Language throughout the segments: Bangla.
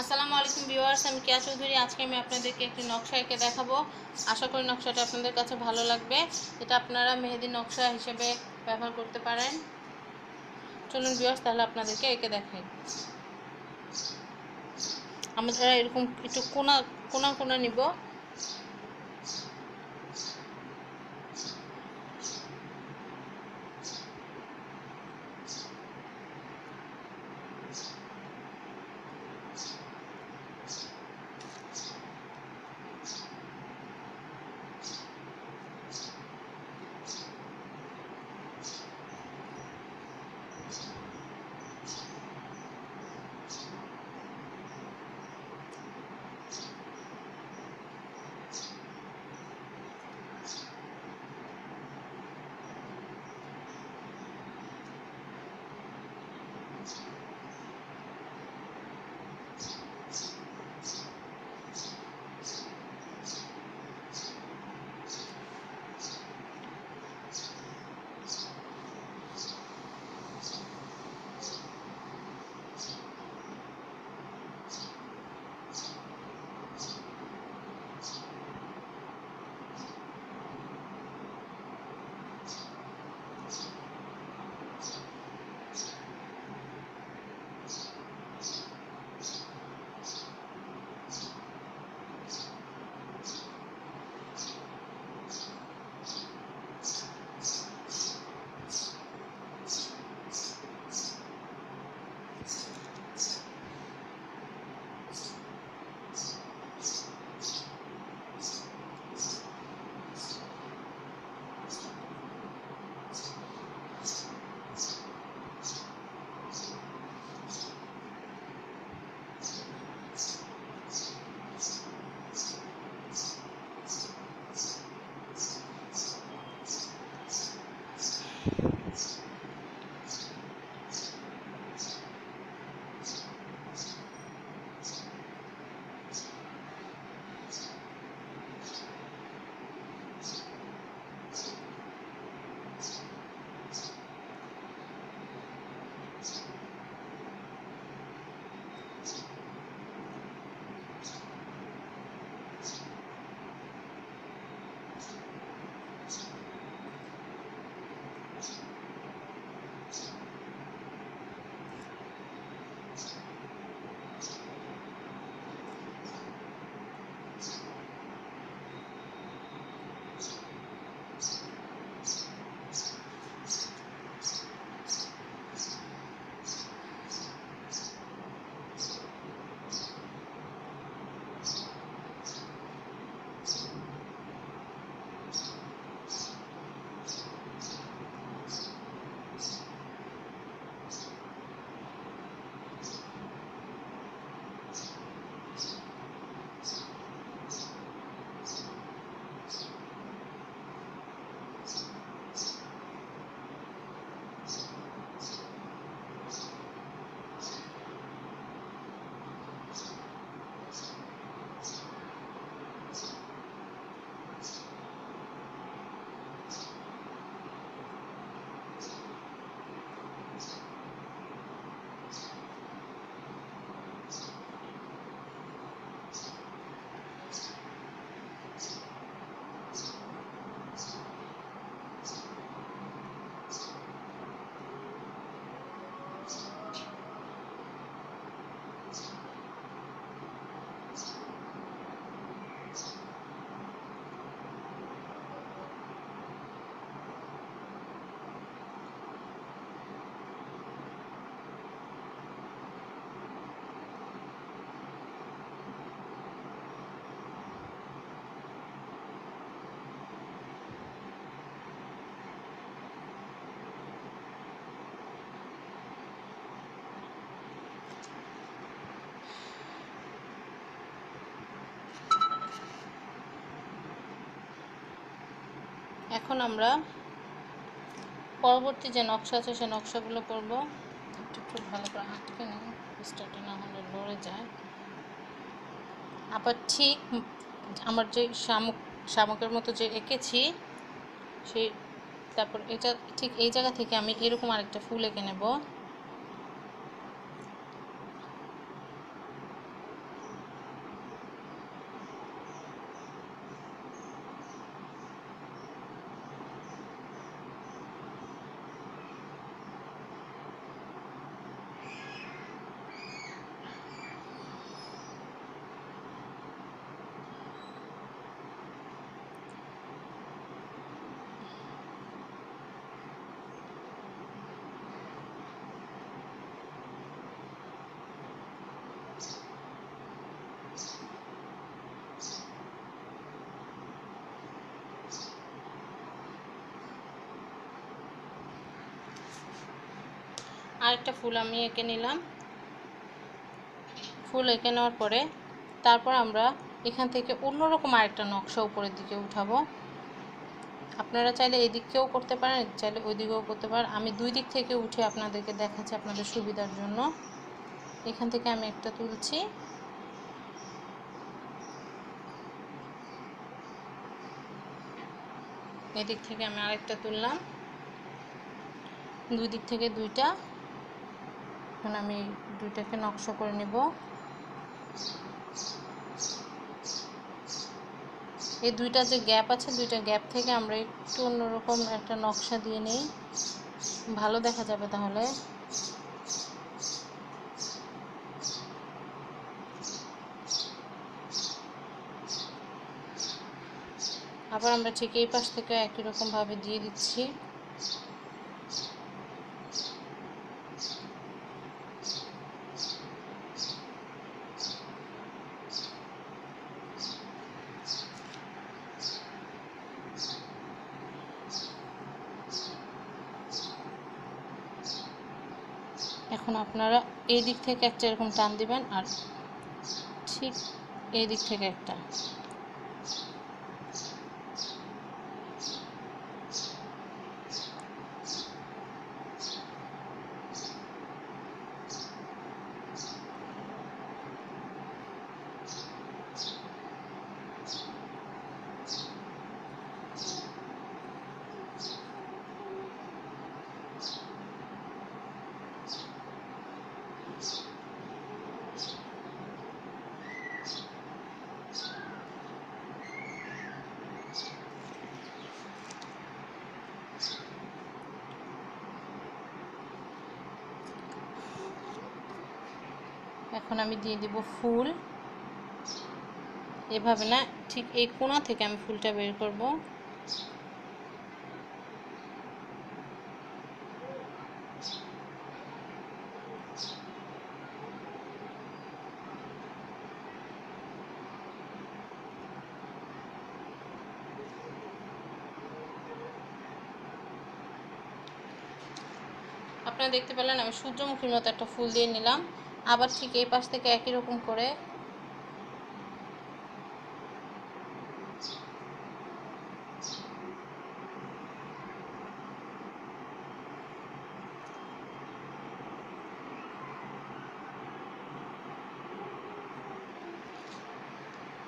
আসসালামু আলাইকুম ভিউয়ার্স, আমি কেয়া চৌধুরী। আজকে আমি আপনাদেরকে একটি নকশা এঁকে দেখাবো। আশা করি নকশাটা আপনাদের কাছে ভালো লাগবে। এটা আপনারা মেহেদি নকশা হিসেবে ব্যবহার করতে পারেন। চলুন ভিউয়ার্স, তাহলে আপনাদেরকে এঁকে দেখাই। আমরা এরকম একটু কোনা কোনা কোনা নিব। এখন আমরা পরবর্তী যে নকশা আছে, সে নকশাগুলো করব। একটু একটু ভালো করে আটকে নিই স্টার্টে না হলে লড়ে যায়। আবার ঠিক আমার যে শামুক, শামুকের মতো যে এঁকেছি সেই তারপর এটা ঠিক এই জায়গা থেকে আমি এরকম আরেকটা ফুল এঁকে নেব। আরেকটা ফুল আমি এঁকে নিলাম। ফুল এঁকে নেওয়ার পরে তারপর আমরা এখান থেকে অন্যরকম আরেকটা নকশা উপরের দিকে উঠাবো। আপনারা চাইলে এই দিকেও করতে পারেন চাইলে ওই দিকেও করতে পারেন। আমি দুই দিক থেকে উঠে আপনাদেরকে দেখাচ্ছি আপনাদের সুবিধার জন্য। এখান থেকে আমি একটা তুলছি। এদিক থেকে আমি আরেকটা তুললাম। দুই দিক থেকে দুইটা। এখন আমি দুইটাকে নকশা করে নেব। এই দুইটা যে গ্যাপ আছে, দুইটা গ্যাপ থেকে আমরা একটু অন্যরকম একটা নকশা দিয়ে নিই। ভালো দেখা যাবে তাহলে। আবার আমরা ঠিক এই পাশ থেকে একই রকমভাবে দিয়ে দিচ্ছি এখন আপনারা এই দিক থেকে একটা এরকম টান দিবেন আর ঠিক এই দিক থেকে একটা। এখন আমি দিয়ে দিব ফুল। এভাবে না, ঠিক এই কোণা থেকে আমি ফুলটা বের করব। আপনারা দেখতে পেলেন আমি সূর্যমুখীর মতো একটা ফুল দিয়ে নিলাম। আবার ঠিক এই পাশ থেকে একই রকম করে।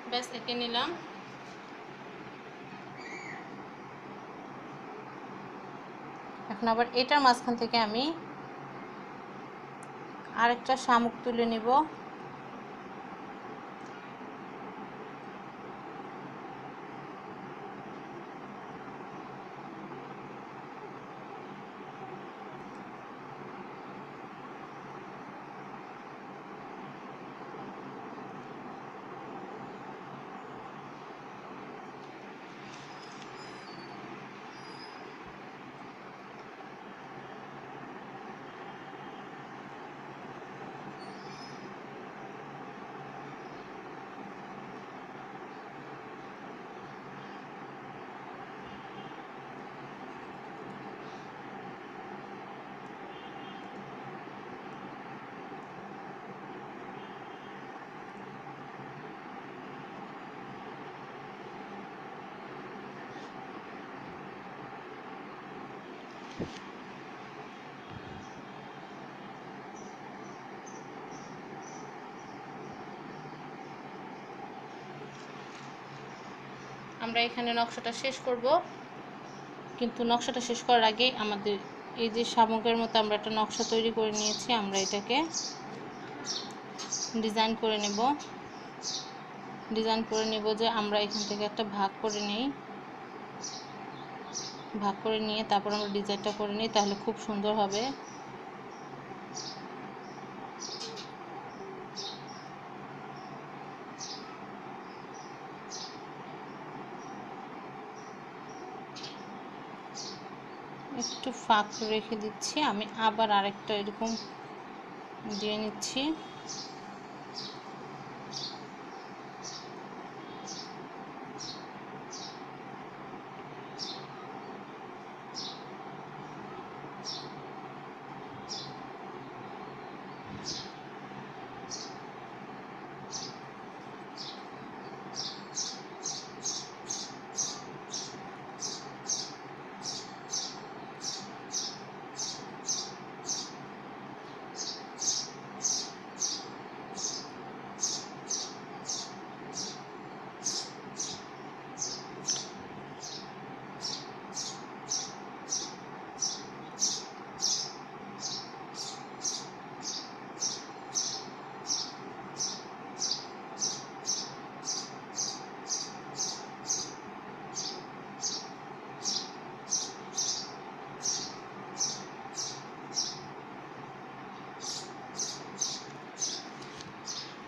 ব্যাস, এঁকে নিলাম। এখন আবার এটার মাঝখান থেকে আমি আরেকটা শামুক তুলে নিব। আমরা এখানে নকশাটা শেষ করব। কিন্তু নকশাটা শেষ করার আগে আমাদের এই যে শামুকের মতো আমরা একটা নকশা তৈরি করে নিয়েছি, আমরা এটাকে ডিজাইন করে নেব। ডিজাইন করে নেব যে আমরা এখান থেকে একটা ভাগ করে নিই। ভাগ করে নিয়ে, তারপর আমরা ডিজাইনটা করে নিই, তাহলে খুব সুন্দর হবে। একটু ফাঁক রেখে দিচ্ছি, আমি আবার আরেকটা এরকম দিয়ে নিচ্ছি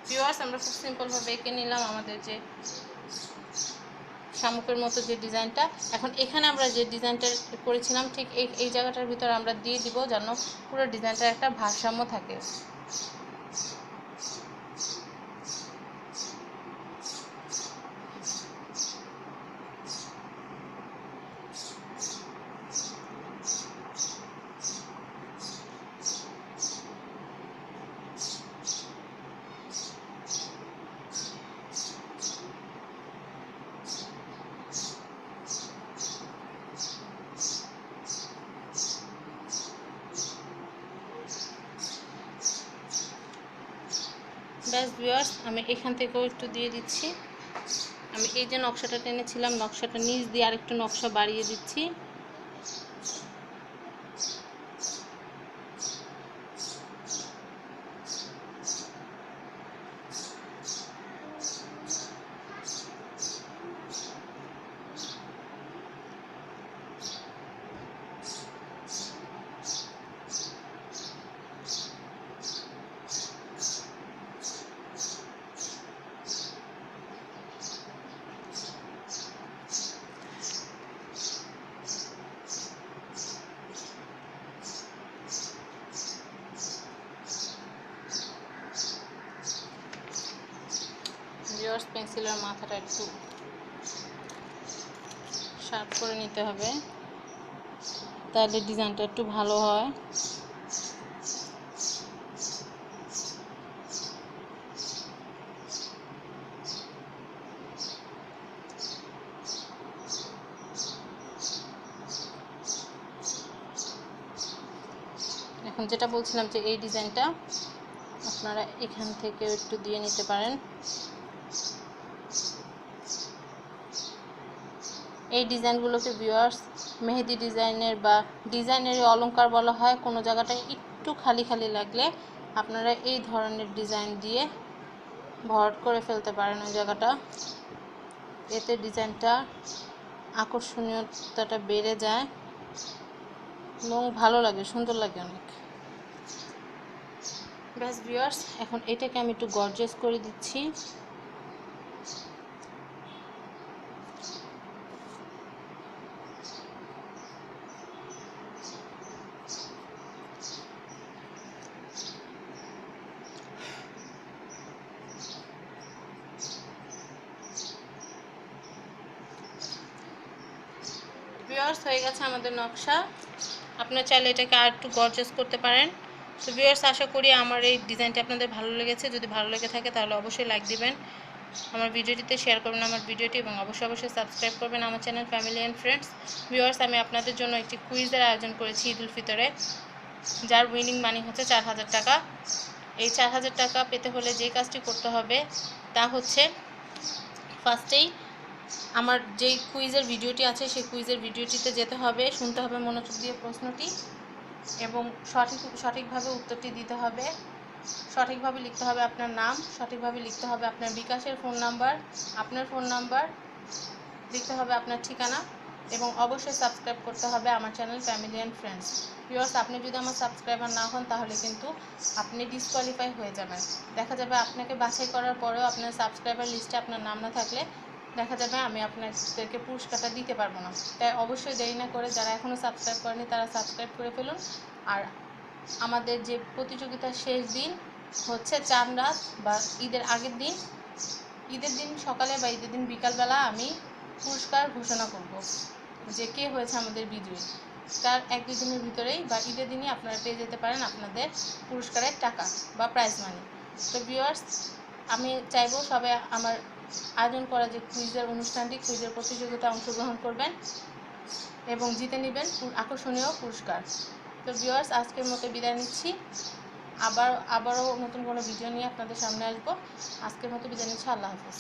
ভিউয়ার্স আমরা খুব সিম্পলভাবে এঁকে নিলাম আমাদের যে শামুকের মতো যে ডিজাইনটা। এখন এখানে আমরা যে ডিজাইনটা করেছিলাম, ঠিক এই এই জায়গাটার ভিতরে আমরা দিয়ে দিব যেন পুরো ডিজাইনটার একটা ভারসাম্য থাকে। ব্যাস ভিউয়ার্স আমি এখান থেকেও একটু দিয়ে দিচ্ছি। আমি এই যে নকশাটা টেনেছিলাম, নকশাটা নিচ দিয়ে আরেকটু নকশা বাড়িয়ে দিচ্ছি। পেন্সিলের মাথাটা একটু শার্প করে নিতে হবে। তাহলে ডিজাইনটা একটু ভালো হয়। এখন যেটা বলছিলাম যে এই ডিজাইনটা আপনারা এখান থেকে একটু দিয়ে নিতে পারেন। এই ডিজাইনগুলোকে ভিউয়ার্স মেহেদি ডিজাইনের বা ডিজাইনের অলঙ্কার বলা হয়, কোনো জায়গাটা একটু খালি খালি লাগলে আপনারা এই ধরনের ডিজাইন দিয়ে ভরাট করে ফেলতে পারেন ওই জায়গাটা। এতে ডিজাইনটা আকর্ষণীয়তাটা বেড়ে যায় এবং ভালো লাগে, সুন্দর লাগে অনেক। ব্যাস ভিউয়ার্স এখন এটাকে আমি একটু গর্জেস করে দিচ্ছি। ভিউয়ার্স হয়ে গেছে আমাদের নকশা। আপনার চাইলে এটাকে আর একটু গর্জাস করতে পারেন। তো ভিউয়ার্স আশা করি আমার এই ডিজাইনটি আপনাদের ভালো লেগেছে। যদি ভালো লেগে থাকে, তাহলে অবশ্যই লাইক দিবেন। আমার ভিডিওটিতে শেয়ার করবেন আমার ভিডিওটি এবং অবশ্যই অবশ্যই সাবস্ক্রাইব করবেন আমার channel family and friends viewers আমি আপনাদের জন্য একটি কুইজের আয়োজন করেছি ঈদ উল ফিতরে, যার উইনিং মানি হচ্ছে চার হাজার টাকা। এই চার হাজার টাকা পেতে হলে যে কাজটি করতে হবে, তা হচ্ছে ফার্স্টেই আমার যেই কুইজের ভিডিওটি আছে, সেই কুইজের ভিডিওটিতে যেতে হবে, শুনতে হবে মনোযোগ দিয়ে প্রশ্নটি এবং সঠিক, সঠিকভাবে উত্তরটি দিতে হবে। সঠিকভাবে লিখতে হবে আপনার নাম, সঠিকভাবে লিখতে হবে আপনার বিকাশের ফোন নাম্বার, আপনার ফোন নাম্বার, লিখতে হবে আপনার ঠিকানা এবং অবশ্যই সাবস্ক্রাইব করতে হবে আমার channel family and friends. Viewers, আপনি যদি আমার সাবস্ক্রাইবার না হন, তাহলে কিন্তু আপনি ডিসকোয়ালিফাই হয়ে যাবেন। দেখা যাবে আপনাকে বাছাই করার পরেও আপনার সাবস্ক্রাইবার লিস্টে আপনার নাম না থাকলে দেখা যাবে আমি আপনাদেরকে পুরস্কারটা দিতে পারব না। তাই অবশ্যই দেরি না করে যারা এখনও সাবস্ক্রাইব করেনি তারা সাবস্ক্রাইব করে ফেলুন। আর আমাদের যে প্রতিযোগিতার শেষ দিন হচ্ছে চাঁদ রাত বা ঈদের আগের দিন, ঈদের দিন সকালে বা ঈদের দিন বিকালবেলা আমি পুরস্কার ঘোষণা করব যে কে হয়েছে আমাদের বিজয়ী। তার এক দুই দিনের ভিতরেই বা ঈদের দিনই আপনারা পেয়ে যেতে পারেন আপনাদের পুরস্কারের টাকা বা প্রাইজ মানি তো ভিউয়ার্স আমি চাইব সবাই আমার আয়োজন করা যে কুইজের অনুষ্ঠানটি কুইজের প্রতিযোগিতায় অংশগ্রহণ করবেন এবং জিতে নেবেন আকর্ষণীয় পুরস্কার। তো ভিউয়ার্স আজকের মতো বিদায় নিচ্ছি। আবার, আবারও নতুন কোনো ভিডিও নিয়ে আপনাদের সামনে আসব। আজকের মতো বিদায় নিচ্ছি। আল্লাহ হাফিজ।